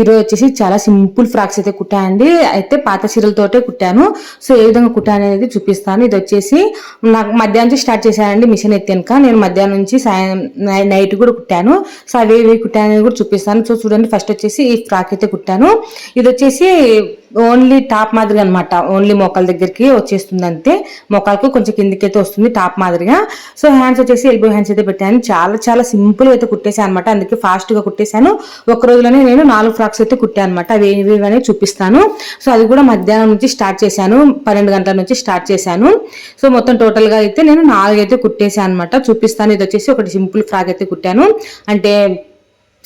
ఈరోజు వచ్చేసి చాలా సింపుల్ ఫ్రాక్స్ అయితే కుట్టాయండి. అయితే పాత చీరలతోటే కుట్టాను. సో ఏ విధంగా కుట్టాను అనేది చూపిస్తాను. ఇది వచ్చేసి నాకు మధ్యాహ్నం నుంచి స్టార్ట్ చేశానండి మిషన్ ఎత్తాక నేను మధ్యాహ్నం నుంచి సాయం నైట్ కూడా కుట్టాను. సో అవి ఇవి కుట్టాను అనేది కూడా చూపిస్తాను. సో చూడండి ఫస్ట్ వచ్చేసి ఈ ఫ్రాక్ అయితే కుట్టాను. ఇది వచ్చేసి ఓన్లీ టాప్ మాదిరిగా అనమాట ఓన్లీ మోకాల దగ్గరికి వచ్చేస్తుంది అంతే. మోకాలకు కొంచెం కిందికైతే వస్తుంది టాప్ మాదిరిగా. సో హ్యాండ్స్ వచ్చేసి ఎల్బో హ్యాండ్స్ అయితే పెట్టాను. చాలా చాలా సింపుల్ అయితే కుట్టేశాను అనమాట అందుకే ఫాస్ట్గా కుట్టేశాను. ఒక రోజులోనే నేను నాలుగు ఫ్రాక్స్ అయితే కుట్టాను అనమాట అవి ఏవి చూపిస్తాను. సో అది కూడా మధ్యాహ్నం నుంచి స్టార్ట్ చేశాను. పన్నెండు గంటల నుంచి స్టార్ట్ చేశాను. సో మొత్తం టోటల్గా అయితే నేను నాలుగైతే కుట్టేసాను కుట్టేశాను అనమాట చూపిస్తాను. ఇది వచ్చేసి ఒకటి సింపుల్ ఫ్రాక్ అయితే కుట్టాను. అంటే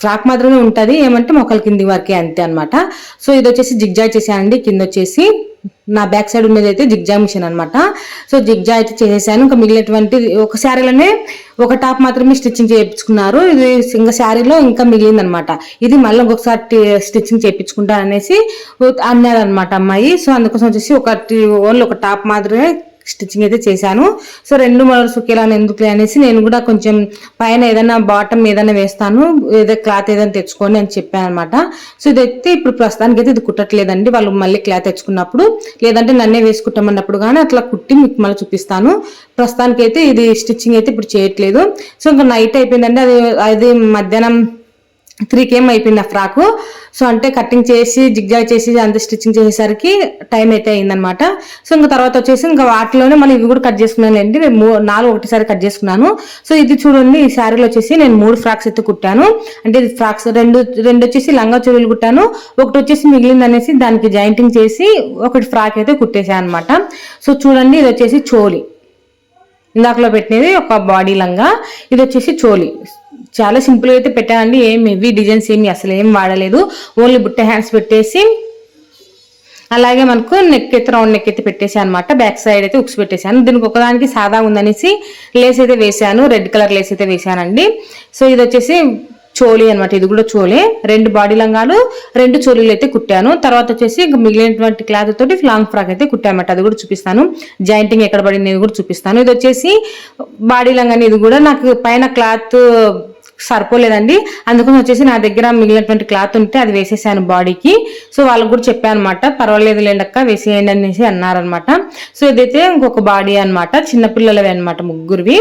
ఫ్రాక్ మాత్రమే ఉంటుంది ఏమంటే మొక్కల కింది వరకే అంతే అనమాట సో ఇది వచ్చేసి జిగ్జాయ్ చేశానండి. కింద వచ్చేసి నా బ్యాక్ సైడ్ మీద అయితే జిగ్జా మిషన్ అనమాట సో జిగ్జా అయితే చేసేసాను. ఇంకా మిగిలినటువంటి ఒక శారీలోనే ఒక టాప్ మాత్రమే స్టిచ్చింగ్ చేయించుకున్నారు. ఇది ఇంకా శారీలో ఇంకా మిగిలింది అనమాట ఇది మళ్ళీ ఇంకొకసారి స్టిచ్చింగ్ చేయించుకుంటా అనేసి అన్నారు అనమాట అమ్మాయి. సో అందుకోసం వచ్చేసి ఒకటి ఓన్లీ ఒక టాప్ మాత్రమే స్టిచ్చింగ్ అయితే చేశాను. సో రెండు మోడల్స్ ఒకేలా ఎందుకులే అనేసి నేను కూడా కొంచెం పైన ఏదైనా బాటమ్ ఏదైనా వేస్తాను. ఏదో క్లాత్ ఏదైనా తెచ్చుకోని అని చెప్పాను అనమాట సో ఇదైతే ఇప్పుడు ప్రస్తుతానికి అయితే ఇది కుట్టట్లేదండి. వాళ్ళు మళ్ళీ క్లాత్ తెచ్చుకున్నప్పుడు లేదంటే నన్నే వేసుకుంటామన్నప్పుడు కానీ అట్లా కుట్టి మీకు మళ్ళీ చూపిస్తాను. ప్రస్తుతానికి అయితే ఇది స్టిచ్చింగ్ అయితే ఇప్పుడు చేయట్లేదు. సో ఇంకా నైట్ అయిపోయిందండి. అది అది మధ్యాహ్నం త్రీకి ఏం అయిపోయింది ఆ ఫ్రాకు. సో అంటే కటింగ్ చేసి జిగ్జాగ్ చేసి అంత స్టిచ్చింగ్ చేసేసరికి టైం అయితే అయిందనమాట సో ఇంకా తర్వాత వచ్చేసి ఇంకా వాటిలోనే మళ్ళీ ఇవి కూడా కట్ చేసుకున్నానండి నేను మూ- నాలుగు ఒకటిసారి కట్ చేసుకున్నాను. సో ఇది చూడండి ఈ శారీలో వచ్చేసి నేను మూడు ఫ్రాక్స్ అయితే కుట్టాను. అంటే ఇది ఫ్రాక్స్ రెండు రెండు వచ్చేసి లంగా చెవులు కుట్టాను. ఒకటి వచ్చేసి మిగిలింది అనేసి దానికి జాయింటింగ్ చేసి ఒకటి ఫ్రాక్ అయితే కుట్టేశాను అనమాట సో చూడండి ఇది వచ్చేసి చోలి ఇందాకలో పెట్టినది ఒక బాడీ లంగా ఇది వచ్చేసి చోలి చాలా సింపుల్ అయితే పెట్టానండి. ఏం హెవీ డిజైన్స్ ఏమి అసలు ఏం వాడలేదు. ఓన్లీ బుట్ట హ్యాండ్స్ పెట్టేసి అలాగే మనకు నెక్ అయితే రౌండ్ నెక్ అయితే పెట్టేసాను అనమాట బ్యాక్ సైడ్ అయితే ఉక్స్ పెట్టేశాను. దీనికి ఒకదానికి సాదా ఉందనేసి లేస్ అయితే వేసాను రెడ్ కలర్ లేస్ అయితే వేసానండి సో ఇది వచ్చేసి చోలీ అనమాట ఇది కూడా చోలే. రెండు బాడీ లంగాలు రెండు చోలీలు అయితే కుట్టాను. తర్వాత వచ్చేసి మిగిలినటువంటి క్లాత్ తోటి లాంగ్ ఫ్రాక్ అయితే కుట్టానమాట అది కూడా చూపిస్తాను. జాయింటింగ్ ఎక్కడ పడింది కూడా చూపిస్తాను. ఇది వచ్చేసి బాడీ లంగాని ఇది కూడా నాకు పైన క్లాత్ సరిపోలేదండి. అందుకని వచ్చేసి నా దగ్గర మిగిలినటువంటి క్లాత్ ఉంటే అది వేసేసాను బాడీకి. సో వాళ్ళకి కూడా చెప్పాను అనమాట పర్వాలేదు లేండక్క వేసేయండి అనేసి అన్నారనమాట సో ఇదైతే ఇంకొక బాడీ అనమాట చిన్నపిల్లలవి అనమాట ముగ్గురివి.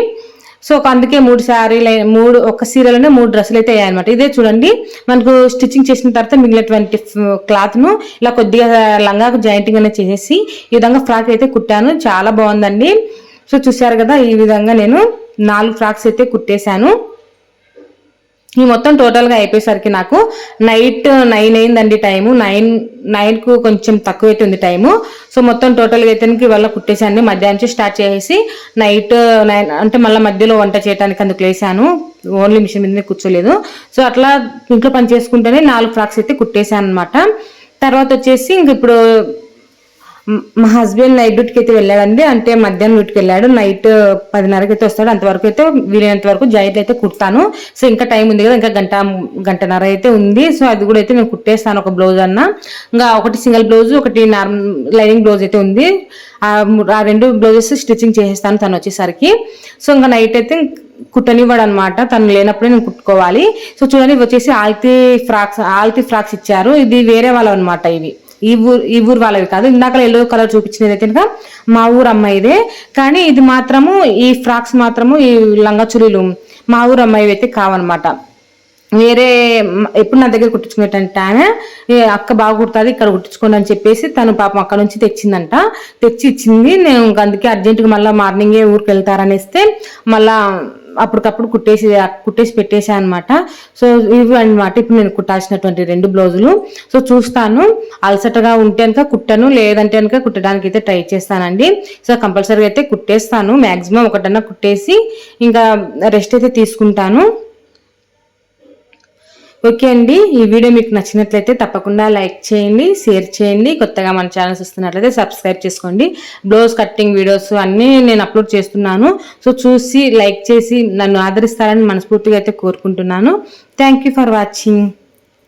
సో ఒక అందుకే మూడు శారీలు మూడు ఒక సీరలోనే మూడు డ్రెస్సులు అయితే అయ్యాయన్నమాట. ఇదే చూడండి. మనకు స్టిచ్చింగ్ చేసిన తర్వాత మిగిలినటువంటి క్లాత్ను ఇలా కొద్దిగా లంగాకు జాయింటింగ్ అనేది చేసేసి ఈ విధంగా ఫ్రాక్ అయితే కుట్టాను. చాలా బాగుందండి. సో చూశారు కదా ఈ విధంగా నేను నాలుగు ఫ్రాక్స్ అయితే కుట్టేశాను. ఈ మొత్తం టోటల్గా అయిపోయేసరికి నాకు నైట్ నైన్ అయిందండి టైము. నైన్ నైన్కు కొంచెం తక్కువ అయితే ఉంది టైము. సో మొత్తం టోటల్గా అయితే ఇవాళ కుట్టేశాను. మధ్యాహ్నం నుంచి స్టార్ట్ చేసేసి నైట్ నైన్ అంటే మళ్ళీ మధ్యలో వంట చేయడానికి అందుకు లేసాను. ఓన్లీ మిషన్ మీదనే కూర్చోలేదు. సో అట్లా ఇంట్లో పని చేసుకుంటేనే నాలుగు ఫ్రాక్స్ అయితే కుట్టేశాను అనమాట తర్వాత వచ్చేసి ఇంక ఇప్పుడు మా హస్బెండ్ నైట్ డ్యూటీకి అయితే వెళ్ళాడండి. అంటే మధ్యాహ్నం డ్యూటీకి వెళ్ళాడు. నైట్ పదిన్నరకి అయితే వస్తాడు. అంతవరకు అయితే వీలైనంత వరకు జాయింట్ అయితే కుడతాను. సో ఇంకా టైం ఉంది కదా. ఇంకా గంట గంటన్నర అయితే ఉంది. సో అది కూడా అయితే నేను కుట్టేస్తాను ఒక బ్లౌజ్ అన్న. ఇంకా ఒకటి సింగిల్ బ్లౌజ్ ఒకటి నార్మల్ లైనింగ్ బ్లౌజ్ అయితే ఉంది. ఆ రెండు బ్లౌజెస్ స్టిచ్చింగ్ చేసేస్తాను తను వచ్చేసరికి. సో ఇంకా నైట్ అయితే కుట్టనివ్వడు అనమాట తను లేనప్పుడే నేను కుట్టుకోవాలి. సో చూడండి వచ్చేసి ఆల్తీ ఫ్రాక్స్ ఆల్తీ ఫ్రాక్స్ ఇచ్చారు. ఇది వేరే వాళ్ళు అనమాట ఇవి. ఈ ఊరు ఈ ఊరు వాళ్ళవి కాదు. ఇందాక ఎల్లో కలర్ చూపించినది అయితే కనుక మా ఊరు అమ్మాయిదే కానీ ఇది మాత్రము ఈ ఫ్రాక్స్ మాత్రము ఈ లంగా చులీలు మా ఊరు అమ్మాయి అయితే కావనమాట వేరే ఎప్పుడు నా దగ్గర కుట్టించుకునేటంటే ఆమె అక్క బాగా కుడుతుంది ఇక్కడ కుట్టించుకోండి అని చెప్పేసి తను పాపం అక్కడ నుంచి తెచ్చిందంట. తెచ్చి ఇచ్చింది. నేను అందుకే అర్జెంటుగా మళ్ళీ మార్నింగే ఊరికి వెళ్తారనేస్తే మళ్ళీ అప్పటికప్పుడు కుట్టేసి కుట్టేసి పెట్టేసా అనమాట సో ఇవి అనమాట ఇప్పుడు నేను కుట్టాల్సినటువంటి రెండు బ్లౌజులు. సో చూస్తాను. అలసటగా ఉంటే కనుక కుట్టను లేదంటే కనుక కుట్టడానికి అయితే ట్రై చేస్తానండి. సో కంపల్సరీగా అయితే కుట్టేస్తాను. మ్యాక్సిమం ఒకటన్నా కుట్టేసి ఇంకా రెస్ట్ అయితే తీసుకుంటాను. ఓకే అండి ఈ వీడియో మీకు నచ్చినట్లయితే తప్పకుండా లైక్ చేయండి షేర్ చేయండి. కొత్తగా మన ఛానల్ చూస్తున్నట్లయితే సబ్స్క్రైబ్ చేసుకోండి. బ్లౌజ్ కట్టింగ్ వీడియోస్ అన్నీ నేను అప్లోడ్ చేస్తున్నాను. సో చూసి లైక్ చేసి నన్ను ఆదరిస్తారని మనస్ఫూర్తిగా అయితే కోరుకుంటున్నాను. Thank you for watching.